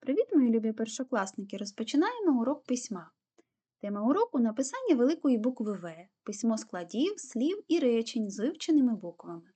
Привіт, мої любі першокласники! Розпочинаємо урок письма. Тема уроку написання великої букви В, письмо складів, слів і речень з вивченими буквами.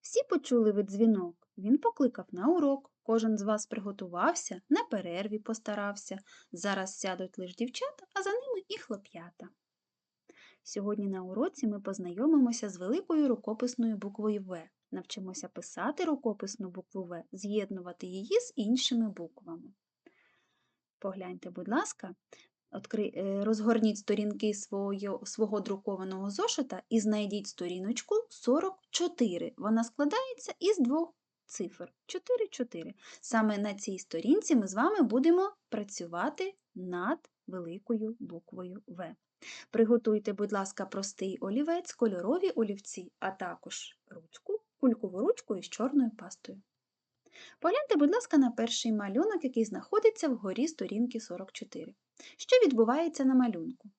Всі почули ви дзвінок. Він покликав на урок. Кожен з вас приготувався, на перерві постарався. Зараз сядуть лиш дівчата, а за ними і хлоп'ята. Сьогодні на уроці ми познайомимося з великою рукописною буквою В. Навчимося писати рукописну букву В, з'єднувати її з іншими буквами. Погляньте, будь ласка, е, розгорніть сторінки свого, друкованого зошита і знайдіть сторіночку 44. Вона складається із двох цифр 4-4. Саме на цій сторінці ми з вами будемо працювати над великою буквою В. Приготуйте, будь ласка, простий олівець, кольорові олівці, а також ручку, кулькову ручку із чорною пастою. Погляньте, будь ласка, на перший малюнок, який знаходиться вгорі сторінки 44. Що відбувається на малюнку?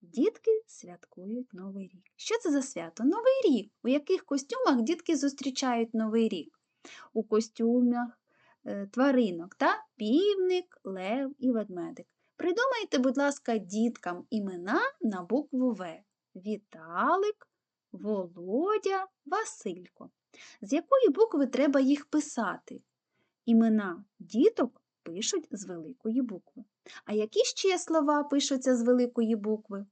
Дітки святкують Новий рік. Що це за свято? Новий рік. У яких костюмах дітки зустрічають Новий рік? У костюмах е, тваринок та півник, лев і ведмедик. Придумайте, будь ласка, діткам імена на букву В. Віталик, Володя, Василько. З якої букви треба їх писати? Імена діток пишуть з великої букви. А які ще слова пишуться з великої букви?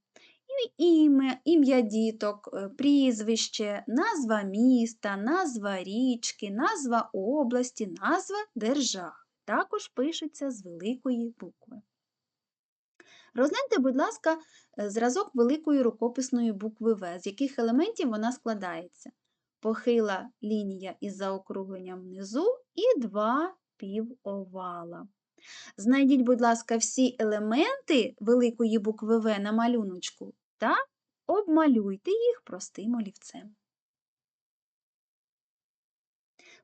Ім'я, ім'я діток, е, прізвище, назва міста, назва річки, назва області, назва держави. Також пишуться з великої букви. Розгляньте, будь ласка, е, зразок великої рукописної букви В, з яких елементів вона складається. Похила лінія із заокругленням внизу і два півовала. Знайдіть, будь ласка, всі елементи великої букви В на малюночку та обмалюйте їх простим олівцем.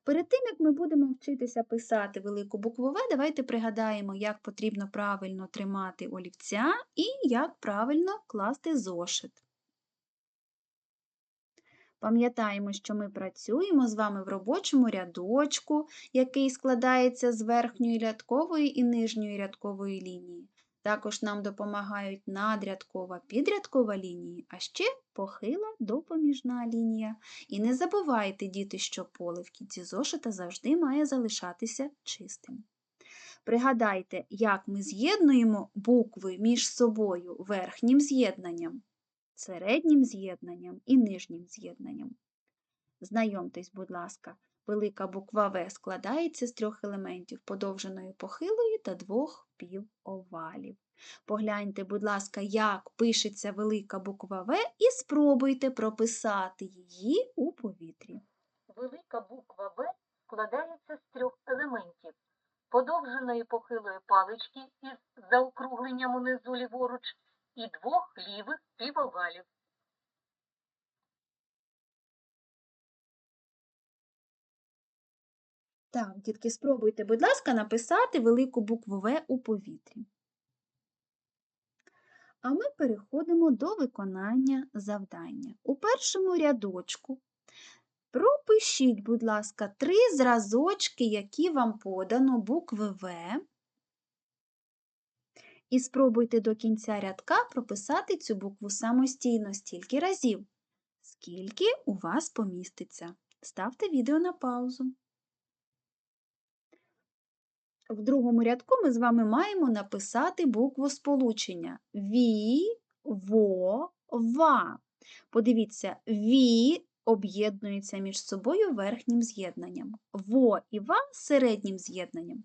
Перед тим, як ми будемо вчитися писати велику букву В, давайте пригадаємо, як потрібно правильно тримати олівця і як правильно класти зошит. Пам'ятаємо, що ми працюємо з вами в робочому рядочку, який складається з верхньої рядкової і нижньої рядкової лінії. Також нам допомагають надрядкова підрядкова лінії, а ще похила допоміжна лінія. І не забувайте, діти, що поле в кінці зошита завжди має залишатися чистим. Пригадайте, як ми з'єднуємо букви між собою верхнім з'єднанням, середнім з'єднанням і нижнім з'єднанням. Знайомтесь, будь ласка, велика буква В складається з трьох елементів подовженої похилої та двох півовалів. Погляньте, будь ласка, як пишеться велика буква В і спробуйте прописати її у повітрі. Велика буква Б складається з трьох елементів подовженої похилої палички із заокругленням унизу ліворуч і двох лівих півовалів. Так, дітки, спробуйте, будь ласка, написати велику букву В у повітрі. А ми переходимо до виконання завдання. У першому рядочку пропишіть, будь ласка, три зразочки, які вам подано букви В. І спробуйте до кінця рядка прописати цю букву самостійно стільки разів, скільки у вас поміститься. Ставте відео на паузу. В другому рядку ми з вами маємо написати букву сполучення Ві, во, ва. Подивіться, ві об'єднуються між собою верхнім з'єднанням, во і ва середнім з'єднанням.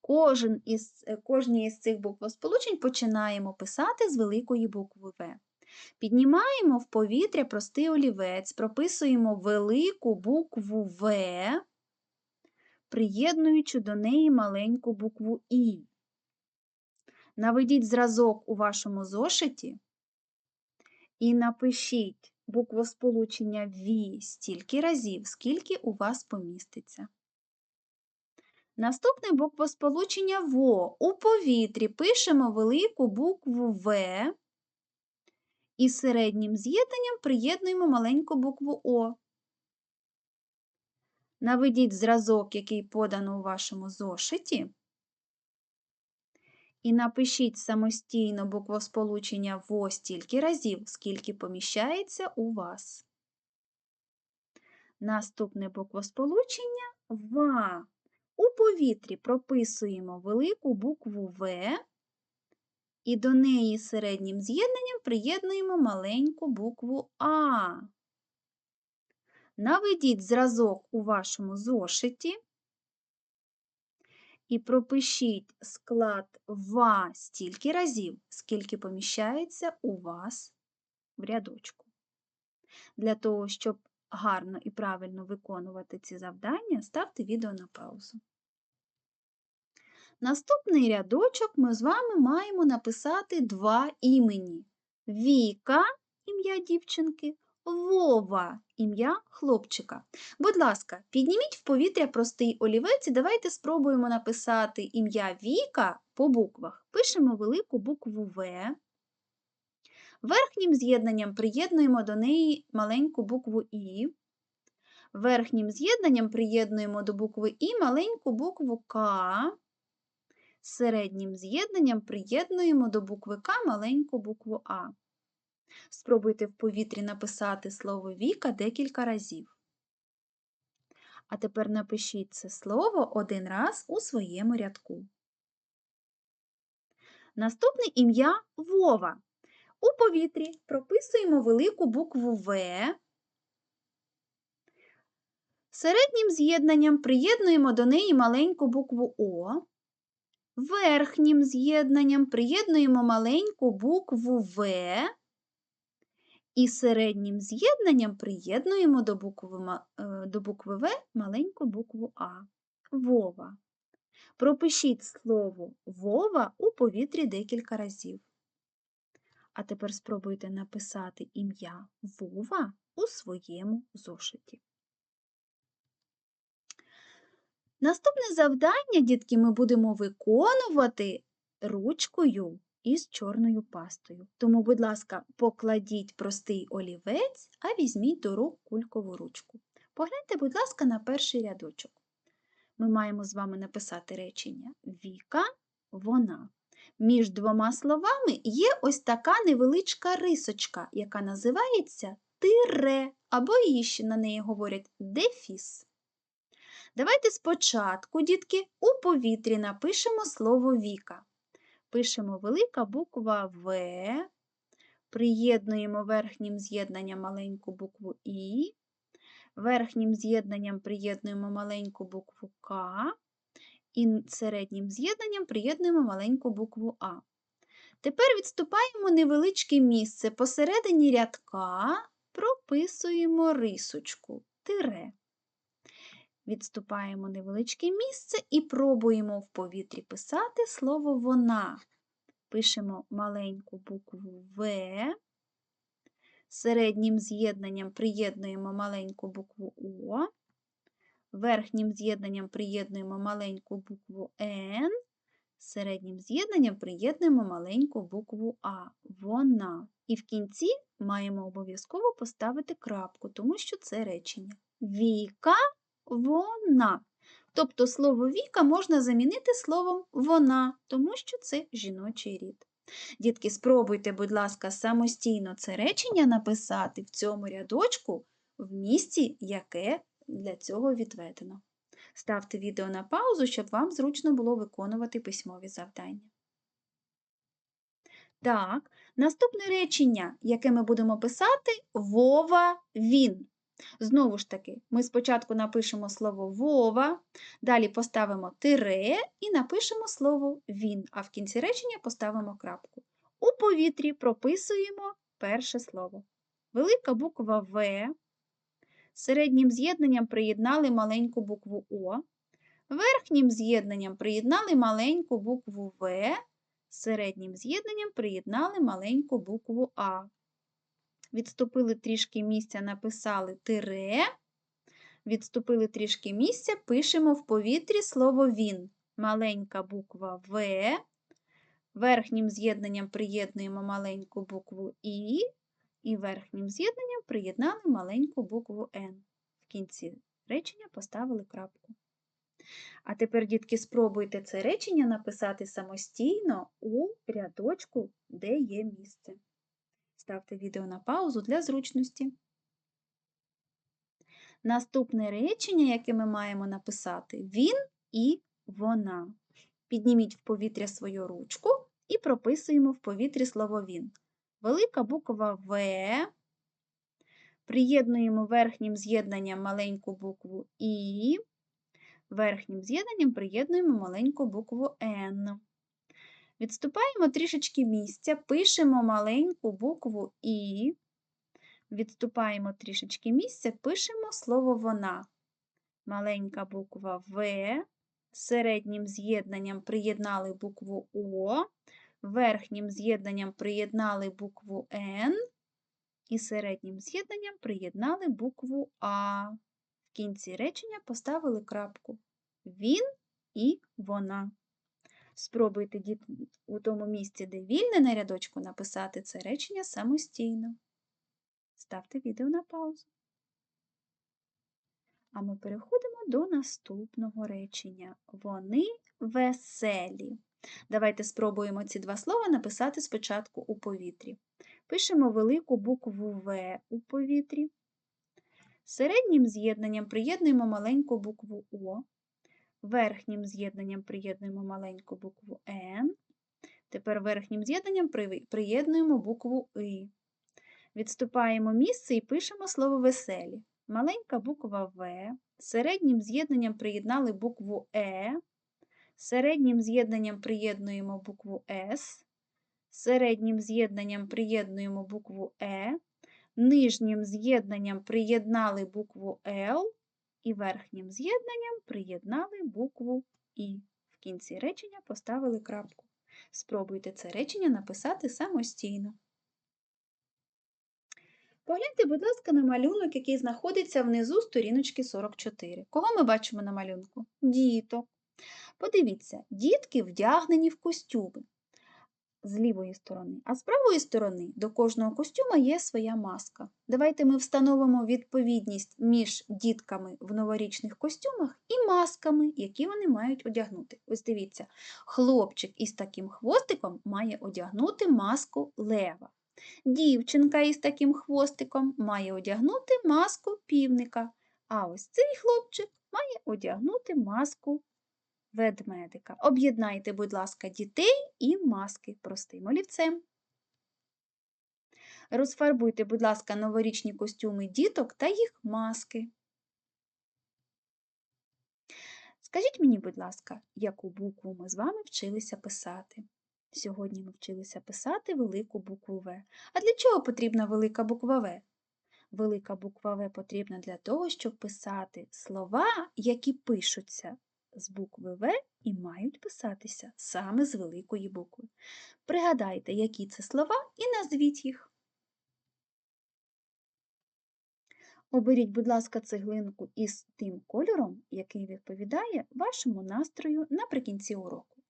Кожен із, Кожній із цих буквосполучень починаємо писати з великої букви В. Піднімаємо в повітря простий олівець, прописуємо велику букву В приєднуючи до неї маленьку букву І. Наведіть зразок у вашому зошиті і напишіть буквосполучення «ві» стільки разів, скільки у вас поміститься. Наступне буквосполучення ВО. У повітрі пишемо велику букву В і середнім з'єднанням приєднуємо маленьку букву О. Наведіть зразок, який подано у вашому зошиті. І напишіть самостійно буквосполучення ВО стільки разів, скільки поміщається у вас. Наступне буквосполучення ВА. У повітрі прописуємо велику букву В і до неї середнім з'єднанням приєднуємо маленьку букву А. Наведіть зразок у вашому зошиті і пропишіть склад ва стільки разів, скільки поміщається у вас в рядочку. Для того, щоб гарно і правильно виконувати ці завдання, ставте відео на паузу. Наступний рядочок ми з вами маємо написати два імені. Віка ім'я дівчинки, Вова ім'я хлопчика. Будь ласка, підніміть в повітря простий олівець і давайте спробуємо написати ім'я Віка по буквах. Пишемо велику букву В. Верхнім з'єднанням приєднуємо до неї маленьку букву І. Верхнім з'єднанням приєднуємо до букви І маленьку букву К. Середнім з'єднанням приєднуємо до букви К маленьку букву А. Спробуйте в повітрі написати слово Віка декілька разів. А тепер напишіть це слово один раз у своєму рядку. Наступне ім'я Вова. У повітрі прописуємо велику букву В. Середнім з'єднанням приєднуємо до неї маленьку букву О. Верхнім з'єднанням приєднуємо маленьку букву В. І середнім з'єднанням приєднуємо до букви, е, до букви В маленьку букву А. Вова. Пропишіть слово Вова у повітрі декілька разів. А тепер спробуйте написати ім'я Вова у своєму зошиті. Наступне завдання, дітки, ми будемо виконувати ручкою із чорною пастою. Тому, будь ласка, покладіть простий олівець, а візьміть до рук кулькову ручку. Погляньте, будь ласка, на перший рядочок. Ми маємо з вами написати речення Віка, вона. Між двома словами є ось така невеличка рисочка, яка називається тире, або її ще на неї говорять дефіс. Давайте спочатку, дітки, у повітрі напишемо слово Віка. Пишемо велика буква В, приєднуємо верхнім з'єднанням маленьку букву І, верхнім з'єднанням приєднуємо маленьку букву К, і середнім з'єднанням приєднуємо маленьку букву А. Тепер відступаємо невеличке місце. Посередині рядка прописуємо рисочку тире. Відступаємо невеличке місце і пробуємо в повітрі писати слово вона. Пишемо маленьку букву В. Середнім з'єднанням приєднуємо маленьку букву О. Верхнім з'єднанням приєднуємо маленьку букву Н. Середнім з'єднанням приєднуємо маленьку букву А. Вона. І в кінці маємо обов'язково поставити крапку, тому що це речення. Віка вона. Тобто слово Віка можна замінити словом вона, тому що це жіночий рід. Дітки, спробуйте, будь ласка, самостійно це речення написати в цьому рядочку в місці, яке для цього відведено. Ставте відео на паузу, щоб вам зручно було виконувати письмові завдання. Так, наступне речення, яке ми будемо писати Вова він. Знову ж таки, ми спочатку напишемо слово Вова, далі поставимо тире і напишемо слово він, а в кінці речення поставимо крапку. У повітрі прописуємо перше слово. Велика буква В. Середнім з'єднанням приєднали маленьку букву О. Верхнім з'єднанням приєднали маленьку букву В. Середнім з'єднанням приєднали маленьку букву А відступили трішки місця, написали тире, відступили трішки місця, пишемо в повітрі слово він. Маленька буква В. Верхнім з'єднанням приєднуємо маленьку букву І, і верхнім з'єднанням приєднали маленьку букву Н. В кінці речення поставили крапку. А тепер, дітки, спробуйте це речення написати самостійно у рядочку, де є місце. Ставте відео на паузу для зручності. Наступне речення, яке ми маємо написати, він і вона. Підніміть в повітря свою ручку і прописуємо в повітрі слово він. Велика буква В. Приєднуємо верхнім з'єднанням маленьку букву І. Верхнім з'єднанням приєднуємо маленьку букву Н. Відступаємо трішечки місця, пишемо маленьку букву І. Відступаємо трішечки місця, пишемо слово вона. Маленька буква В. Середнім з'єднанням приєднали букву О, верхнім з'єднанням приєднали букву Н і середнім з'єднанням приєднали букву А. В кінці речення поставили крапку. Він і вона. Спробуйте у тому місці, де вільне на рядочку, написати це речення самостійно. Ставте відео на паузу. А ми переходимо до наступного речення. Вони веселі. Давайте спробуємо ці два слова написати спочатку у повітрі. Пишемо велику букву В у повітрі. Середнім з'єднанням приєднуємо маленьку букву О. Верхнім з'єднанням приєднуємо маленьку букву Н. Тепер верхнім з'єднанням приєднуємо букву И. Відступаємо місце і пишемо слово веселі. Маленька буква В. Середнім з'єднанням приєднали букву Е. Середнім з'єднанням приєднуємо букву С. Середнім з'єднанням приєднуємо букву Е. Нижнім з'єднанням приєднали букву Л. І верхнім з'єднанням приєднали букву І. В кінці речення поставили крапку. Спробуйте це речення написати самостійно. Погляньте, будь ласка, на малюнок, який знаходиться внизу сторіночки 44. Кого ми бачимо на малюнку? Діток. Подивіться, дітки вдягнені в костюми з лівої сторони, а з правої сторони до кожного костюма є своя маска. Давайте ми встановимо відповідність між дітками в новорічних костюмах і масками, які вони мають одягнути. Ось дивіться, хлопчик із таким хвостиком має одягнути маску лева. Дівчинка із таким хвостиком має одягнути маску півника. А ось цей хлопчик має одягнути маску ведмедика. Об'єднайте, будь ласка, дітей і маски простим олівцем. Розфарбуйте, будь ласка, новорічні костюми діток та їх маски. Скажіть мені, будь ласка, яку букву ми з вами вчилися писати? Сьогодні ми вчилися писати велику букву В. А для чого потрібна велика буква В? Велика буква В потрібна для того, щоб писати слова, які пишуться з букви В і мають писатися саме з великої букви. Пригадайте, які це слова, і назвіть їх. Оберіть, будь ласка, цеглинку із тим кольором, який відповідає вашому настрою наприкінці уроку.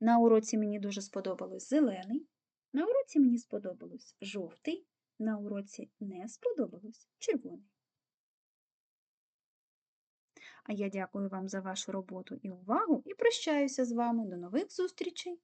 На уроці мені дуже сподобалось зелений, на уроці мені сподобалось жовтий, на уроці не сподобалось червоний. А я дякую вам за вашу роботу і увагу і прощаюся з вами. До нових зустрічей!